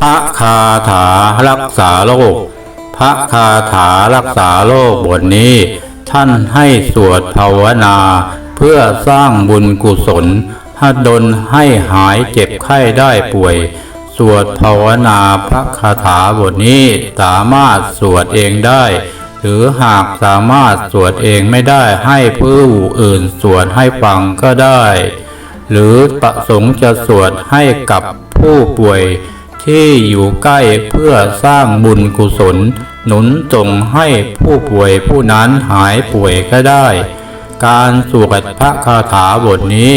พระคาถารักษาโรค พระคาถารักษาโรคบทนี้ ท่านให้สวดภาวนา เพื่อสร้างบุญกุศลให้ดลให้หายเจ็บไข้ได้ป่วย สวดภาวนาพระคาถาบทนี้สามารถสวดเองได้ หรือหากสามารถสวดเองไม่ได้ให้ผู้อื่นสวดให้ฟังก็ได้ หรือประสงค์จะสวดให้กับผู้ป่วย ที่อยู่ใกล้เพื่อสร้างบุญกุศล หนุนส่งให้ผู้ป่วยผู้นั้นหายป่วยก็ได้ การสวดพระคาถาบทนี้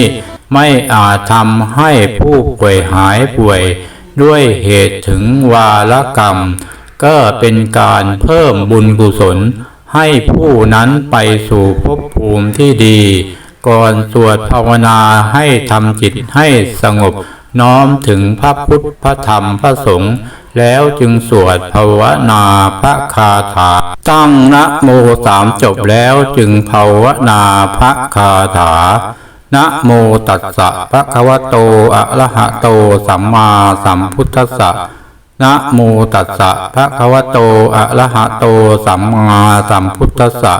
ไม่อาจทำให้ผู้ป่วยหายป่วย ด้วยเหตุถึงวาลกรรม ก็เป็นการเพิ่มบุญกุศล ให้ผู้นั้นไปสู่ภพภูมิที่ดี ก่อนสวดภาวนาให้ทำจิตให้สงบ น้อมถึงพระพุทธพระธรรมพระสงฆ์แล้วจึงสวดภาวนาพระคาถา ตั้งนะโมสามจบแล้วจึงภาวนาพระคาถานะโมตัสสะภะคะวะโตอะระหะโตสัมมาสัมพุทธัสสะนะโมตัสสะภะคะวะโตอะระหะโตสัมมาสัมพุทธัสสะ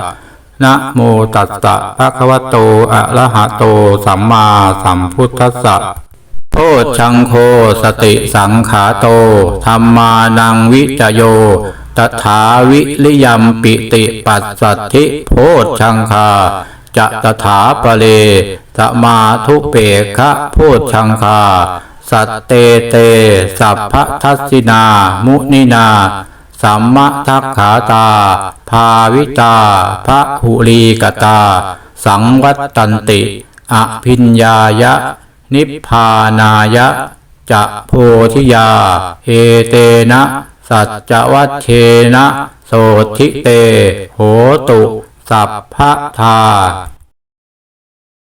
นะโมตัสสะภะคะวะโตอะระหะโตสัมมาสัมพุทธัสสะ โพชังโคสติสังขาโตธรรมานังวิจโยตถาวิริยมปิติปัสสัทธิโพชังคาจะตถาปเลสมาทุเปคะโพชังคา สัตเตเต สัพพทัสสินา มุนินาสัมมทักขาตา ภาวิตาพระหุลีกตา สังวัตตันติ อภิญญายะ นิพพานายะจะโพธิยาเอเตนะสัจจวัชเชนะ โสธิเต โหตุ สัพพทา